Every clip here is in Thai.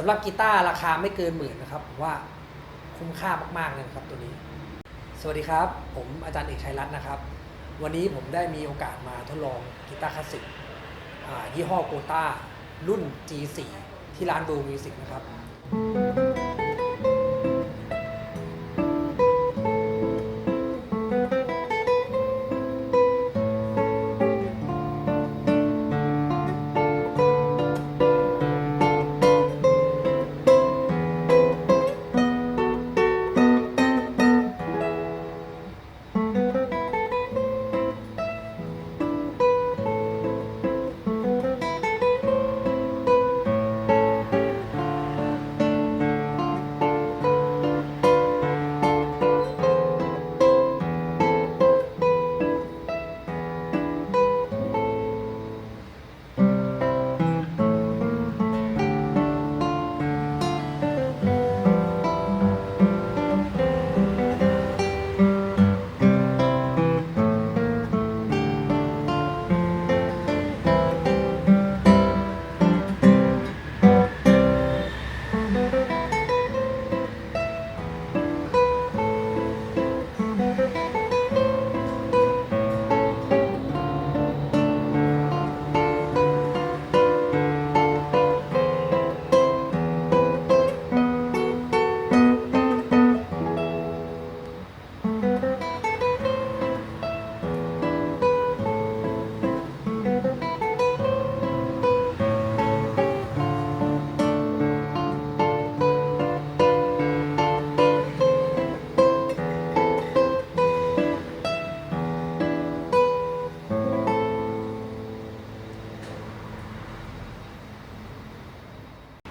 สำหรับกีตาร์ราคาไม่เกินหมื่นนะครับผมว่าคุ้มค่ามากๆเลยครับตัวนี้ สวัสดีครับ ผมอาจารย์เอกชัยรัตน์นะครับ วันนี้ผมได้มีโอกาสมาทดลองกีตาร์คลาสสิกยี่ห้อโกต้ารุ่น G4 ที่ร้านดูมิวสิกนะครับ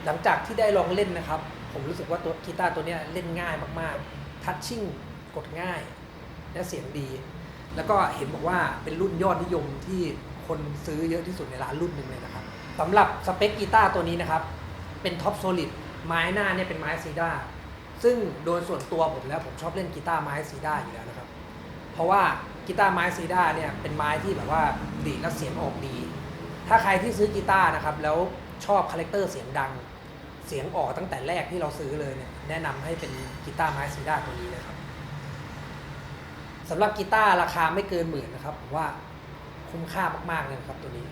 หลังจากที่ได้ลองเล่นนะครับ ผมรู้สึกว่าตัวกีตาร์ตัวนี้เล่นง่ายมากๆ ทัชชิ่งกดง่าย และเสียงดี แล้วก็เห็นบอกว่าเป็นรุ่นยอดนิยมที่คนซื้อเยอะที่สุดในร้านรุ่นหนึ่งเลยนะครับสำหรับสเปคกีตาร์ตัวนี้นะครับ เป็นท็อปโซลิดไม้หน้าเนี่ยเป็นไม้ซีด้าซึ่งโดยส่วนตัวผมแล้วผมชอบเล่นกีตาร์ไม้ซีด้าอยู่แล้วนะครับ เพราะว่ากีตาร์ไม้ซีด้าเนี่ยเป็นไม้ที่แบบว่าดีแล้วเสียงออกดี ถ้าใครที่ซื้อกีตาร์นะครับแล้วชอบคาแรคเตอร์เสียงดัง เสียงออกตั้งแต่แรกที่เราซื้อเลยเนี่ยแนะนำให้เป็นกีตาร์ไม้ซีด้าตัวนี้เลยครับสำหรับกีตาร์ราคาไม่เกินหมื่นนะครับผมว่าคุ้มค่ามากๆเลยครับตัวนี้